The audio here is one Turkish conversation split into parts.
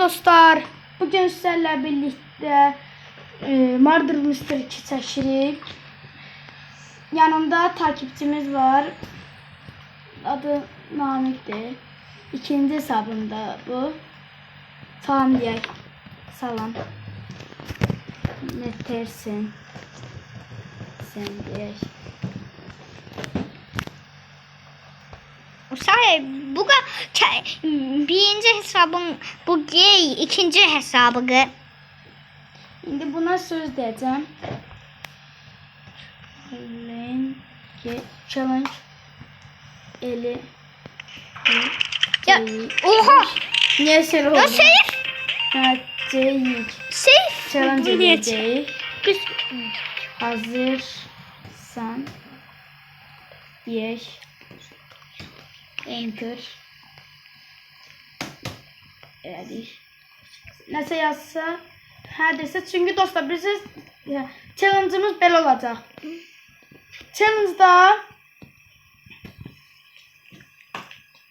Dostlar, bugün sizlerle birlikte e, Murder Mystery 2 çekirik. Yanımda takipçimiz var. Adı Namik'ti. İkinci hesabında bu. Salam diyek. Salam. Ne dersin? Sen diyek. Sahi bu birinci hesabın bu gay, ikinci hesabı. Şimdi buna söz diyeceğim. Challenge, challenge eli Ya, oha! Niye sen oldu? Ya Seyif! Evet, Ceyik. Seyif! Challenge eli Biliyet. Ceyik. Biz Hazırsan. Enter. Ready. Nəsə yazsa, hə desə, çünki dostlar ya, challenge'ımız belə olacaq. Challenge-da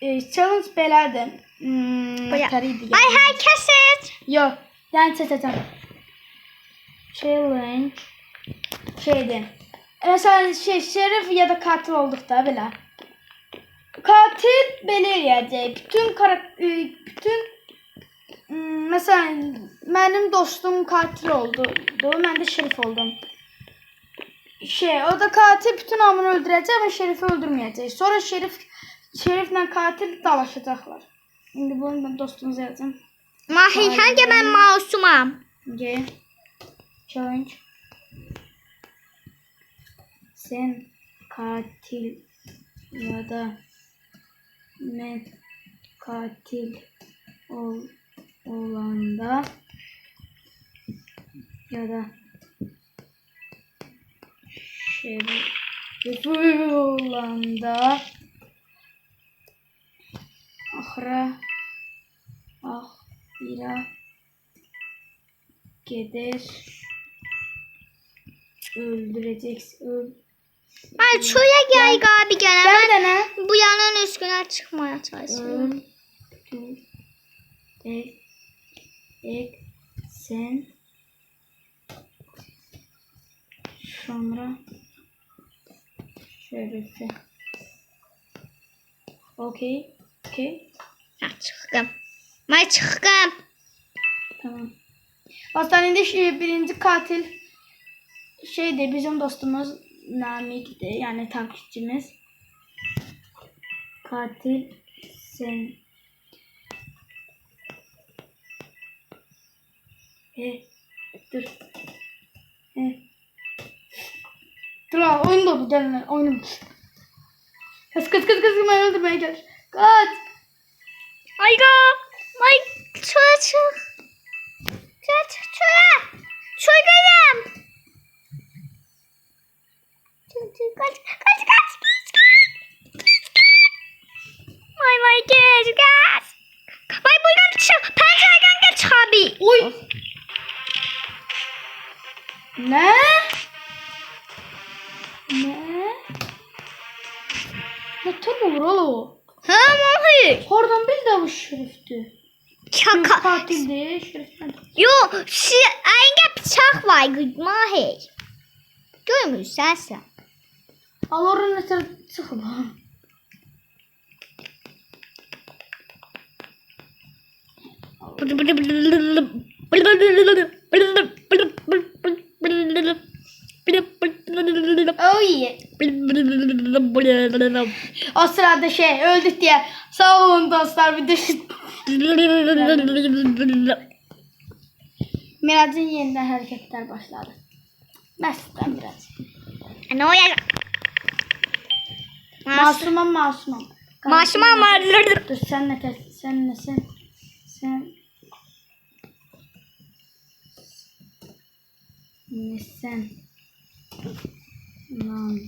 e, challenge belədir. Hmm? Ay hay kesit. Yox, yəni seçəcəm. Challenge şeydir. Məsələn, şey, şerif ya da katil olduqda belə. Katil belə eləyəcək. Bütün karak e, bütün mm, məsələn, mənim dostum katil oldu. Mən də şerif oldum. Şey, o da katil bütün hamını öldürəcək ama şerifi öldürməyəcək. Sonra şerif şeriflə katil dalaşacaqlar. İndi bunu da dostunuza yazacağım. Mahi hangi ben masumam? G challenge sen katil ya da ben katil ol olanda ya da şerif olanda ahıra ah bira Gider. Öldüreceksin. Öl. Ay şuraya gel abi gene. Gel de ne? Bu yanın üstüne çıkmaya çalışıyorum. Öldürecek. Sen. Sonra. Şerifi. Okey. Okey. Ha, çıktım. Ben çıktım. Tamam. Hastanede şey, birinci katil şeydi bizim dostumuz Namik'ti yani takipçimiz. Katil sen. He, dur. He. Dur abi oyun da bu gelme oyunum. Kız kız kız kız beni öldürmeye gel. Kaç. Ayga. Ay şuraya çık. Şuraya çık şuraya. Şuradayım. Kaç kaç kaç kaç kaç. Vay vay geç kaç. Vay buradan çık. Pencereden geç abi. Oy. Ne? Ne? Ne tabi olur oğlum? Ha Mahir. Oradan bir de bu şerifti. Şerif Şaka. katildi. Şerif nerede? Yo, şu enge bıçak var Mahir. Görmüyorsun sen. Al oranın ne sıkı Oh yeah. O sırada şey öldük diye. Sağ olun dostlar bir düşün. Miraç'ın yeniden hareketler başladı. Mesela Miraç. Ne oluyor? Masumam masumam. Maaşıma ama Dur sen ne kes- sen ne sen sen ne sen lan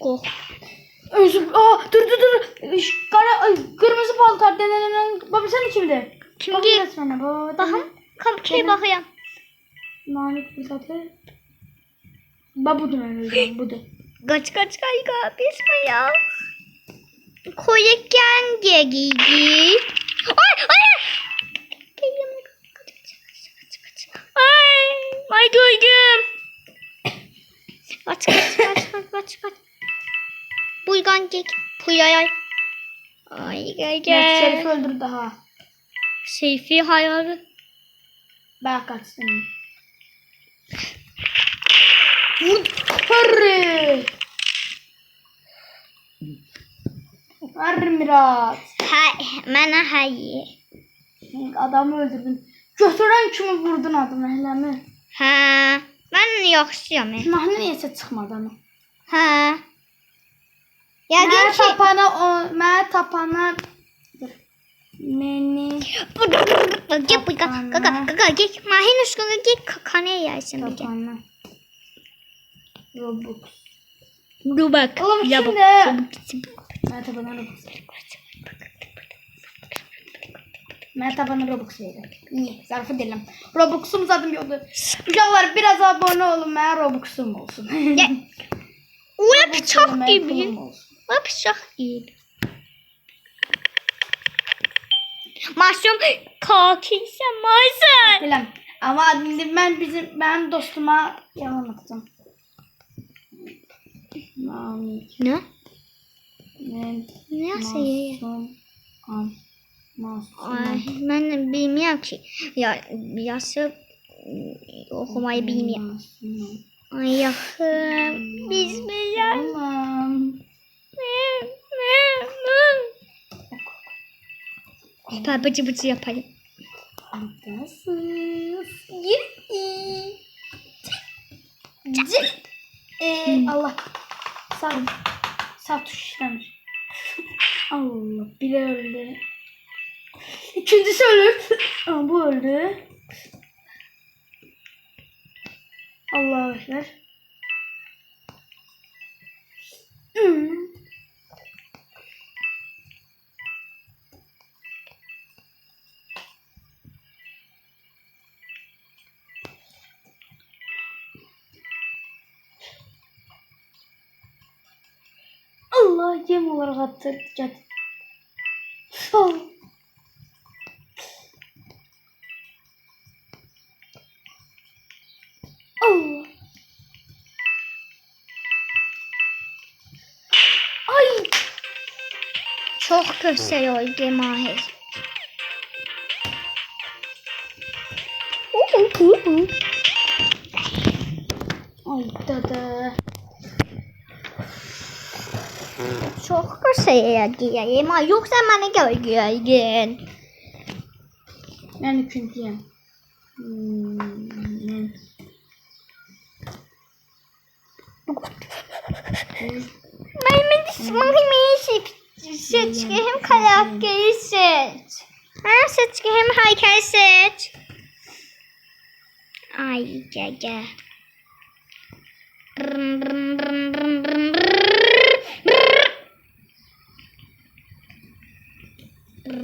Oh. Aa dur dur dur Ş- kara ay, kırmızı paltar baba sen kimdi? Kim Bakın resmine bu Bakın. Kapıya bakayım. Nanik bir tatlı. Ben buradan öleceğim buradan. Kaç kaç kaç kaç kaçma şey ya. Koyukken diye giydi. Ay ay. Ay, ay gölgüm. Kaç kaç kaç kaç kaç kaç. Bulgan gek. Puyay ay. Ay gel gel. Şerif öldür daha. Seyfi hayvanı. Bak atsın. Vur. Hırrı. Hırrı Mirat. Hay, mənə hayır. Adamı öldürdün. Götüren kimi vurdun adamı hele mi? Hə, mən yaxşıyam. Mahnı niyəsə çıxmadı ama. Hə. Yəqin ki tapana o, mənə tapana. Məni Gel buyga. Kaka kaka gel. Mahin üstüne gel kakana yersin bir gel. Robux. Rubak. Oğlum şimdi. Labuk, labuk. Merhaba bana Robux verin. Merhaba bana Robux verin. İyi zarf edelim. Robux'um zaten bir oldu. Canlar şey biraz abone olun. Ben Robux'um olsun. O yapacak gibi. O yapacak gibi. Masum katilse masum. Bilmem. Ama ben bizim ben dostuma yalan attım. Ne? Nasıl ya? Ay, ben bilmiyorum ki. Ya yazı okumayı bilmiyorum. Ay yakın. Bismillah. Tamam. Yapar bıcı bıcı yapalım. Adasız. Gitti. Cık. Cık. Ee, hmm. Allah. Sağ Sağ tuş. Allah biri öldü. İkincisi ölür. Aa, bu öldü. Allah'a ekber. Hmm. Allah yem olarak attı. Sol. Allah. Ay. Çok kötü oldu Mahir. Uh, uh, uh, uh. çok hmm, şey giyeyim. Yoksa beni görgüyün. Ben üçüncüyüm. Hmm. Benim ismimi seç. hem karakteri seç. Ha seç hem heykel seç. Ay gel gel. Brrm brrm brrm brrm brrm brrm brrm Kaç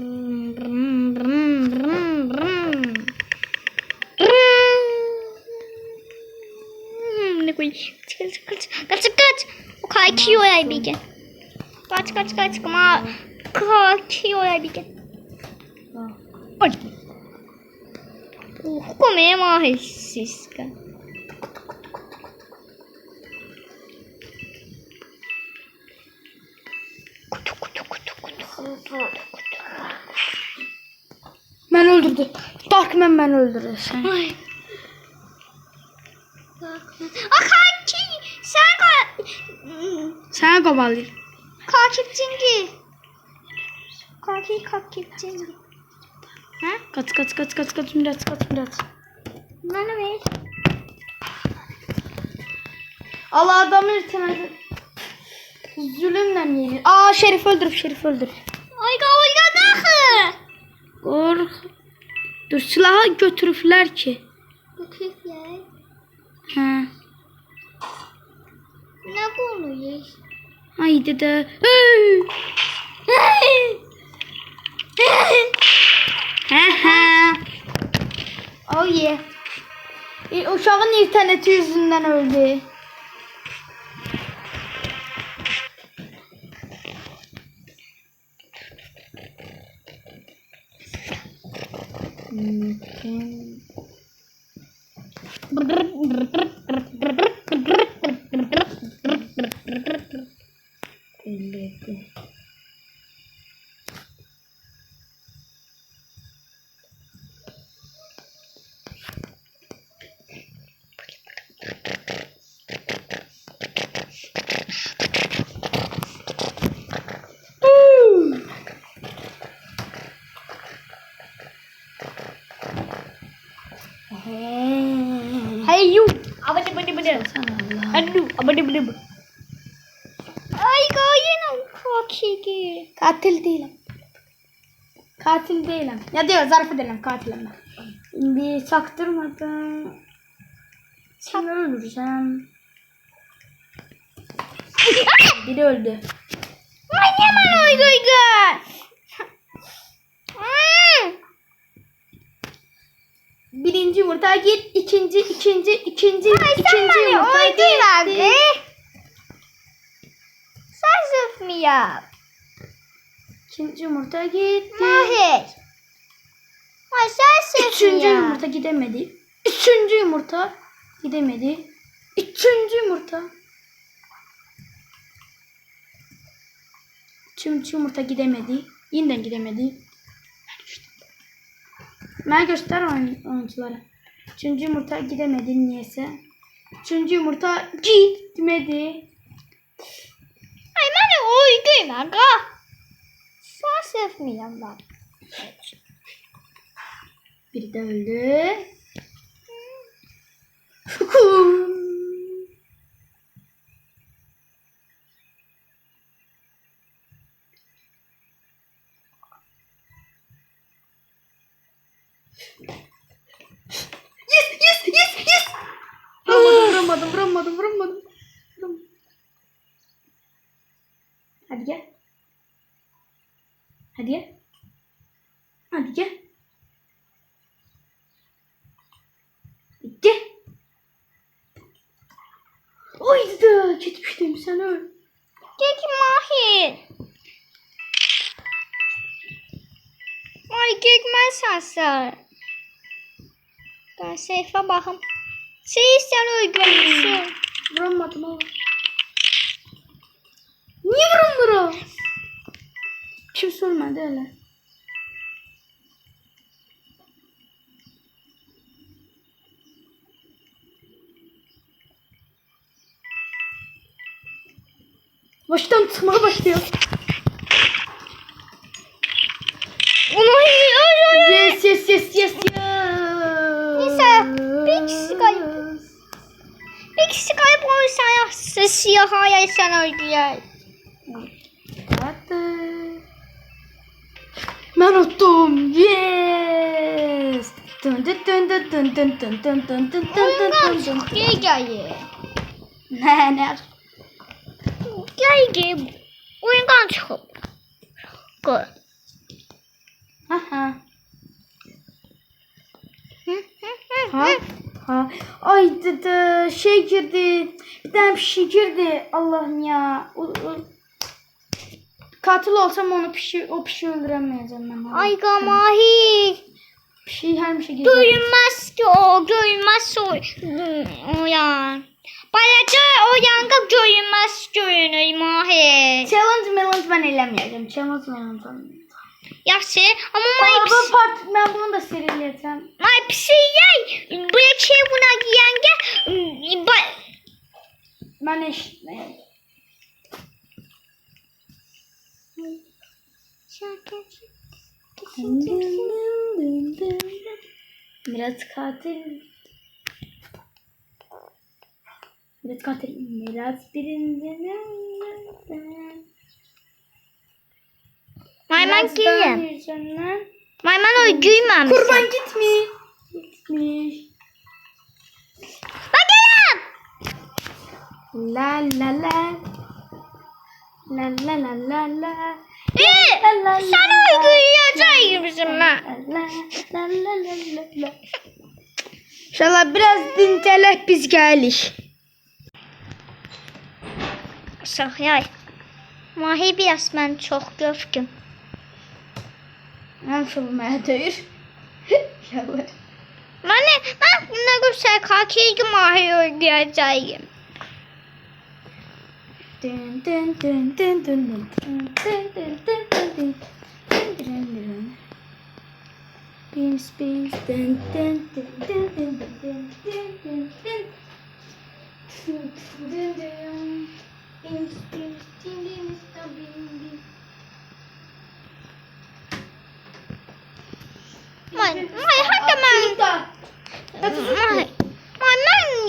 kaç kaç kaç. O kalkıyor ya bir gün. Kaç kaç kaç ama kalkıyor ya bir gün. Olha. Por comer uma cisca. Cutu, cutu, cutu, cutu. Ben öldürdü. Darkman ben öldürdü. Sen. Ay. Aa kanki sen ka Sana kovalayayım. takipçin ki. Kanki takipçin. Ha? Kaç kaç kaç kaç kaç Mirat kaç Mirat. Bana ver. Allah adamın irtimadi. Zulümle geliyor. Aa Şerif öldür Şerif öldür. Ayga oyga daxı. Kork. Dur silahı götürüfler ki. Bu küfler. He. Ne konuyor? Haydi de. He. Oh yeah. E, uşağın interneti yüzünden öldü. Ayu. Abadi badi badi. Anu. Abadi badi. Ay gayet çok iyi. Katil değilim. Katil değilim. Ya diyor zarf edelim katilim ben. Şimdi çaktırmadım. Sen öldüreceğim. Biri öldü. Manyaman oy goy goy. Yumurta git. ikinci, ikinci, ikinci, Ay sen ikinci bana yumurta goy verdi. gitti. Sen zıf mı yap? İkinci yumurta gitti. Mahir. Ay sen mı Üçüncü yap? yumurta gidemedi. Üçüncü yumurta gidemedi. Üçüncü yumurta. Üçüncü yumurta gidemedi. Yeniden gidemedi. Ben göster oyun, oyunculara. Üçüncü yumurta gidemedi niyeyse. Üçüncü yumurta gitmedi. Ay ben oydu naka. Sağ sevmiyorum ben. Biri de öldü. Hadi gel. Hadi gel. Gel. Haydi gitmiştim sen öl. Peki Mahir. Ay gekmezsen sen. Ben seyfe bakım. Şey sen uygunsun. Vuramadım ama. Niye vurulmuyor? Kimse ölmedi öyle. Baştan tutmaya başlıyor. Yes yes yes yes yes. Bir kişi kayıp. Bir kişi kayıp olursa siyah ay sen öldüler. Unuttum. Yes. Dın dın dın dın dın dın dın dın dın dın dın dın dın geldi. Ne ne? Geldi. Oyundan çok. Good. Ha ha. Ha. Ay dıdı şey girdi. Bir tane bir şey girdi. Allah'ım ya. O, o. Katil olsam onu pişi, o pişi öldüremeyeceğim ben. Ay Mahir. Pişi her bir şey girdi. Görünmez ki o, görünmez o. O ya. Balaca o yanga görünmez görünür Mahir. Challenge melons ben elemeyeceğim. Challenge melons ben. Yaxşı, ama Aa, may bu part ben bunu da serileyeceğim. may pisi yey. Böyle şey buna yenge. Ba Ben Biraz katil. Biraz katil. Biraz birinde. Mayman gelin. Mayman oyuncuyum Kurban gitmiş. Gitmiş. Bakalım. La la la. La la la la la. Ee, la, la, sana uygulayacak gibisin ha. La la la la la. la. İnşallah biraz dincelek biz gelik. Saxyay. Mahi biraz mən çox gövküm. Mən çox mənə döyür. Yalır. Mən, mən nə qüsək, hakiqi mahi öldürəcəyim oynayacağım. Dın dın dın dın dın dın dın dın dın dın dın dın. Dın dın dın. Bims bims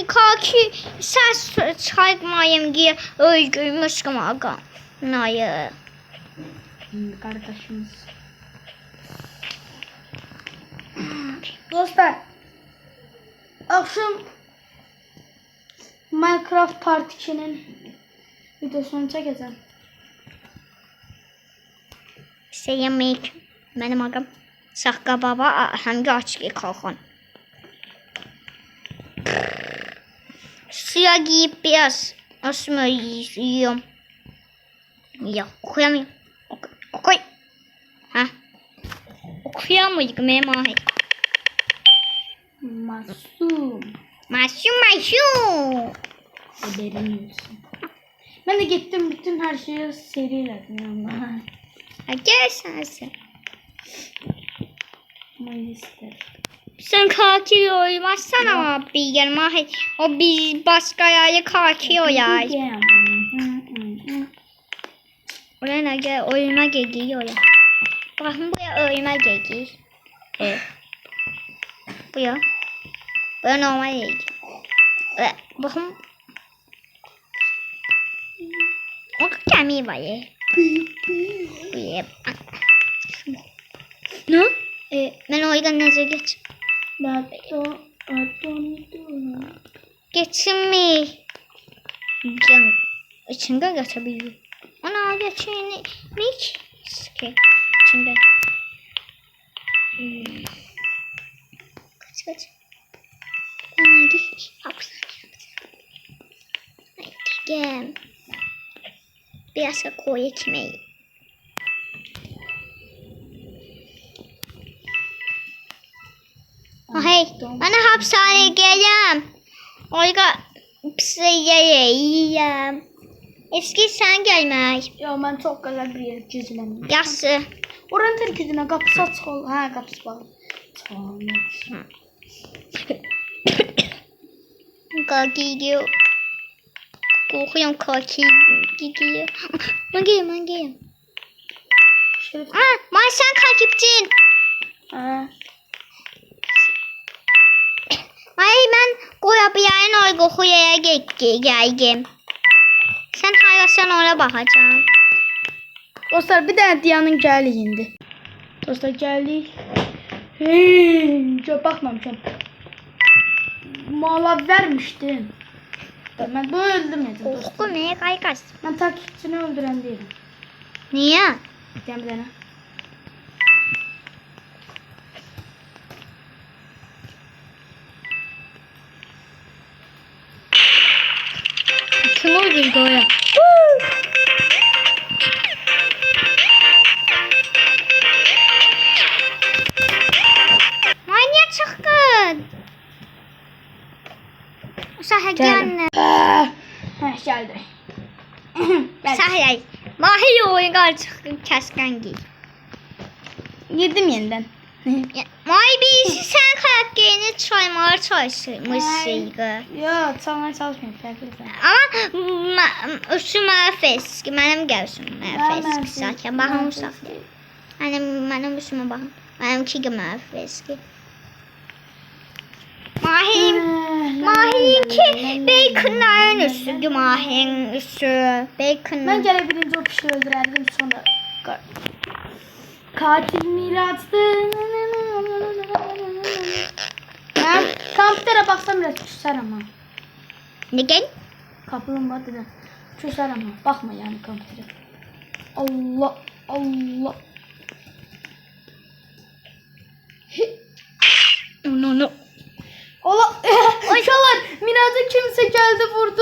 kaki ses çıkartmayayım diye öldürmüşüm aga. Hayır. Hmm, Kardeşimiz. Dostlar. Akşam Minecraft Part 2'nin videosunu çekeceğim. Selamünaleyküm. Benim agam. Sakka baba hangi açık kalkan. Suya giyip biraz asma yiyorum. Ya okuyamıyorum. Ok okuy. Ha. Okuyamıyorum emahi. Masum. Masum masum. Haberin olsun. Ben de gittim bütün her şeyi seriledim yanına. Gel sensin. Mayıs'tır. Sen katil olmazsan ama bir gel mahi. O biz başka yerde katil olar. Oraya gel oyuna geliyor ya. Bakın buraya oyuna geliyor. Evet. Bu ya. Bu ya normal değil. Evet. Bakın. O gemi var ya. Bu ya. Ne? Ee, ben oyuna nazar geç. La, do, Geçemeyeceğim. İçimde geçebiliyor. Ana geçemek ki. İçimde. Hmm. Kaç kaç. Ana geç. Gel. Biraz da koyu ekmeği. Hayır. Bana hapishaneye geleyim. Olga pizza yiyeyim. Eski sen gelmək. Yox, mən çox gözəl bir yer gizlənmişəm. Yaxşı. Oranın tərkizinə qapısı açıq ol. Hə, qapısı bağlı. Kaki gidiyor. Korkuyorum kaki gidiyor. Ben geliyorum ben geliyorum. Aa, ben sen takipçin. Aa. Ay mən qoya o oxuyaya gəldim. Sən hayrasan ona baxacağım. Dostlar bir dənə Diyanın gəlik indi. Dostlar gəldik. Hey, çox baxmamışam. Mala vermişdim. Mən bunu öldürməyəcəm. Oxu, niyə qayqas? Mən takipçini öldürən deyiləm. Niyə? Bir dənə bir dənə. Go'ya. Manyak çıkın. Sahaya gelme. Ee. Heh geldi. Sahaya. Mahi oyun çıkın kesken giy. Yeniden. Vay birisi sen karakterini çalmaya çalışmışsıydı. Yok çalmaya çalışmıyorum. Ama üstü müfes. Benim göğsüm müfes zaten. Bakın uzak. Hani benim üstüme bakın. Benimki de müfes. Mahirin, Mahirin ki baconların üstüydü Mahirin üstü. Bacon. Ben gene birinci o kişiyi öldürerdim sonra. Ka- Katil miraçtı. Ben kamptere baksam biraz küser ama. Ne gel? Kaplumbağa dedi. Küser ama. Bakma yani kamptere. Allah Allah. No no. Allah. Şalar. Miraç'a kimse geldi vurdu.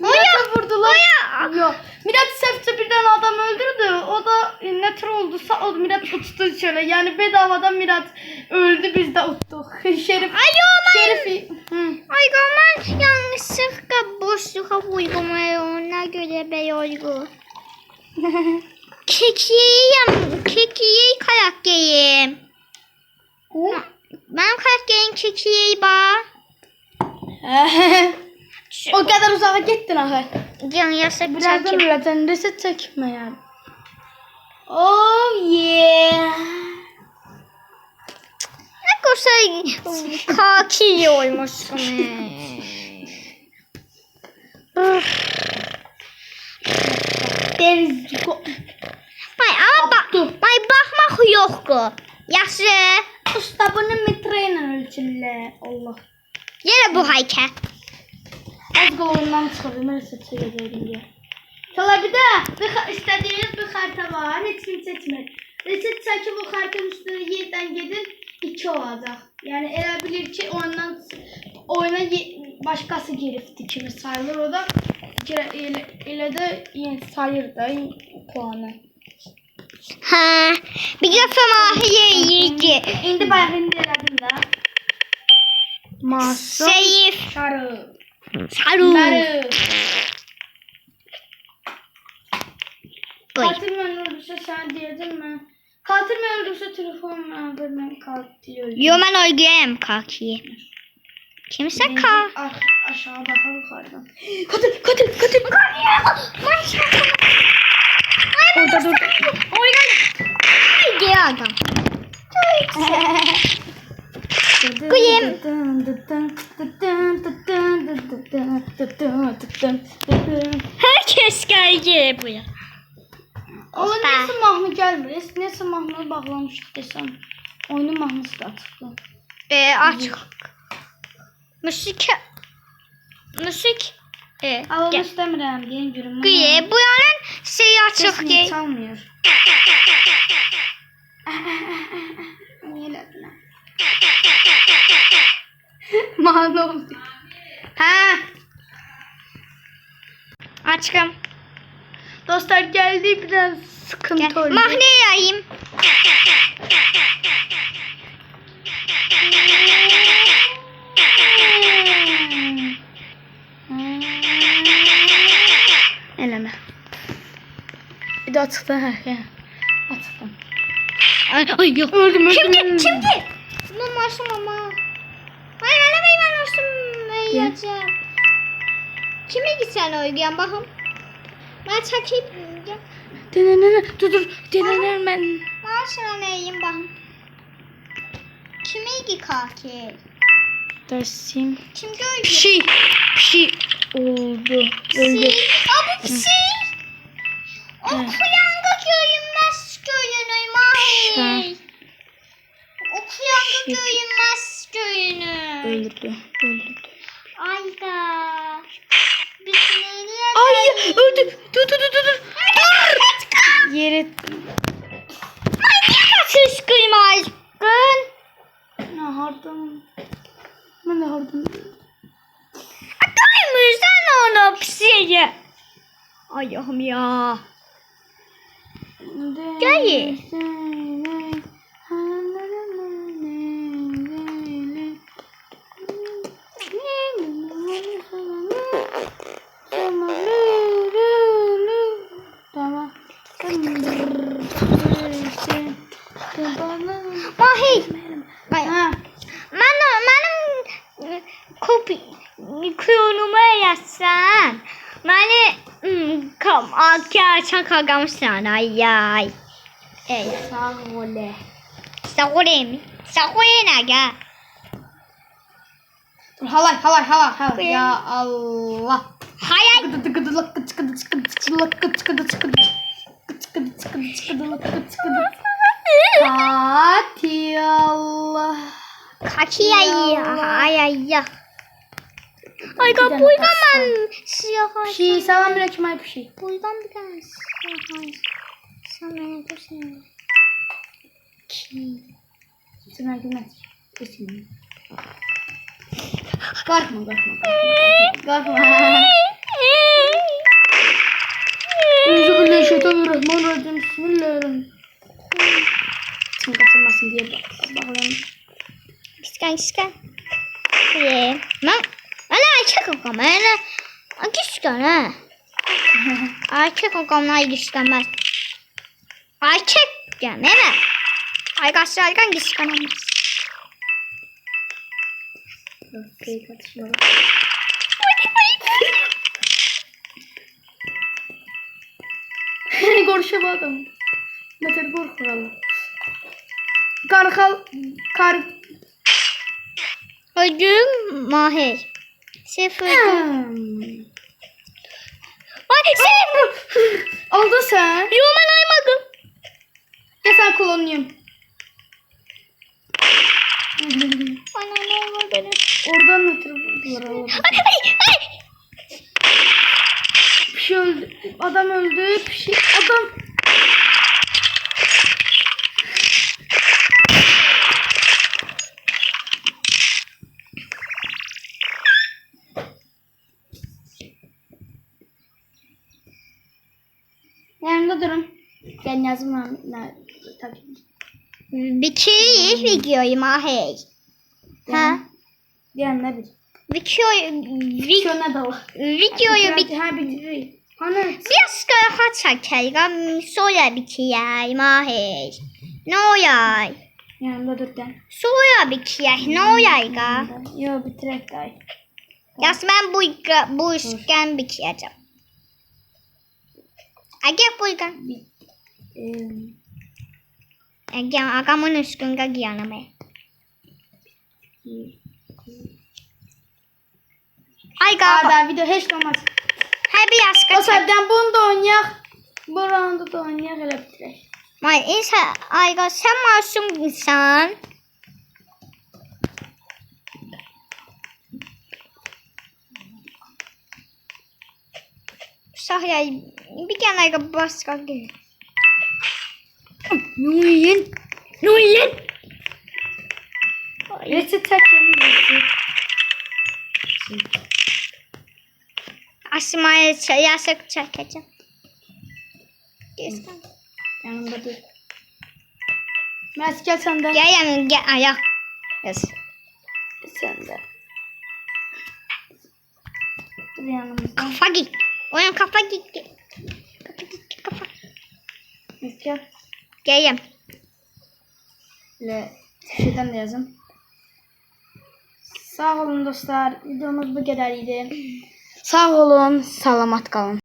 Mirat'a vurdular. Maya. Yok. Mirat Sefçe birden adam öldürdü. O da ne tür oldu? Sağ oldu. Mirat uçtu şöyle. Yani bedavadan Mirat öldü biz de uçtuk. Şerif. Ay olay. Şerifi. Ay aman yanlışlıkla boşluğa uygulamaya ona göre be yorgu. Kekiyeyim. Kekiyeyi kayak yiyeyim. Ben kayak yiyeyim kekiyeyi ba. o kadar uzağa gittin ahı. Can yasak Birazdan çekim. öleceksin. Reset çekme yani. Oh yeah. Ne kadar kaki olmuşsun. Deniz. Ay ama bak, Dur. ay bakmak yok ki. Yaşı. Usta bunu metreyle ölçümle. Allah. Yine bu hayke. Az kolundan çıkardım. Reset çekeceğim diye. Kala bir de bir, istediğiniz bir harita var. Hepsini seçmek. Reset çekip bu haritanın üstüne yerden gidin. iki olacak. Yani elə bilir ki ondan oyuna başkası girifti kimi sayılır. O da elə, elə de yəni sayır da puanı. Ha, bir defa mahiye yiyeceği. İndi bayaq indi elədim də. Masum. Seyif. Sarı. Saru. Katil mi öldürürse sen diyordun mu? Katil mi öldürürse telefon vermem katil öldü. Yo ben oyguyayım kaki. Kimse Birinci ka. ah- aşağı bakalım yukarıdan. Katil, katil, katil. Orada dur. Gel adam. Kuyum. Herkes geldi buraya. Ama neyse mahnı gelmir. Neyse mahnı bağlamıştık desem. Oyunun mahnısı da açıktı. Ee, açık. Müzik. Müzik. Ee, Alalım istemiyorum diye görüm. Güye, buranın şeyi açık Sesini değil. çalmıyor. Niye elədin ha? Mahnı oldu. Ha, Açkım. dostlar geldi biraz sıkıntı Gel. oldu. Mahne yayayım. Eleme. Bir de açıkta ha. Ay, ay yok. Öldüm öldüm. Öldüm. Kimdi? Mama masum mama. Yiyeceğim. Kime gitsen oynayan bakım. Ben çekip yiyeceğim. Denenene dur dur. Denenene ben. Ben sana ne yiyeyim bakım. Kime gi kaki? Dersim. Kim gördü? Pişi. Pişi oldu. Öldü. Aa bu pisi. O kuyanga görünmez görünür mahi. O kuyanga görünmez görünür. Öldürdü. Öldürdü. Nereye Ay öldü. Dur dur dur dur. dur. Yere Kışkırma aşkın. ne hardım. Ben de hardım. Doymuşsan onu pisiye. Ayağım ya. Gel. Tamam. Mahi. Ay, Ha. ben benim kopi kuyruğuma yazsan. Beni hmm, kam arkadaşlar kagamışsan ay ay. Ey. Sağ ol. Sakure mi? Sakure ne? Dur, Halay halay halay halay. Ya Allah. Hayal. Fatih Allah. Kaki ay ay ay ya. Ay Bir tane kapıyı pasta. ben siyah ay. Şey selam aleyküm ay bir şey. Buradan bir tane siyah ay. Sen beni görsene. Sen argument. Kesin. Korkma korkma korkma. Korkma. Euzubillahimineşşeytanirrahmanirrahim. Bismillahirrahmanirrahim. Sesini kaçırmasın diye bağlayalım. Kıskan kıskan. Ye. Ben ben erkek okum. Ben kıskan ha. Erkek okumlar kıskanmaz. Erkek yani değil mi? Arkadaşlardan kaçırmalı. Görüşe bakalım. Ne kadar korkuyorlar. Karkal, kar, Ödüm mahir. Sıfır. Ay sen. Aldın sen. Yo ben aymadım. Ya sen kullanıyorum. Bana ne oldu benim? Oradan vurdular Allah'ım. Ay ay ay. Bir şey öldü. Adam öldü. Bir şey. Adam. Yanımda durun. Ben yazma. Ne, tabii. Bitir videoyu mahir. Ha? Diyen ne bil. Videoyu, vi, Şuna da videoyu bit Ha. Hani. Biraz daha çekelim. Sonra bitir mahir. Ne olay? Yanımda dur den. Sonra bitir. Ne olay ga? Yo bitirek gay. Yas ben bu bu işten bitireceğim. İşten. Eee. Ege agamın üstünde giyanım. Ay ga. Aa video hiç olmaz. Hay bir O yaska. sebden bunu da oynayak. Bu roundu da oynayak hele bitirek. Ay insan ay ga sen masum insan. Sahya bir kenara başka gel. Nuyin. Nuyin. Reçet çekeyim. Asma'ya ç- yasak çekeceğim. Gel Yanımda dur. Mert gel sen de. Gel yanım gel ayak. Yes. Sen de. Dur yanımızda. Kafa git. Oyun kafa gitti. Kafa gitti kafa. Mert gel. Gel Ve şeyden de yazın. Sağ olun dostlar. Videomuz bu kadarıydı. Sağ olun. Salamat kalın.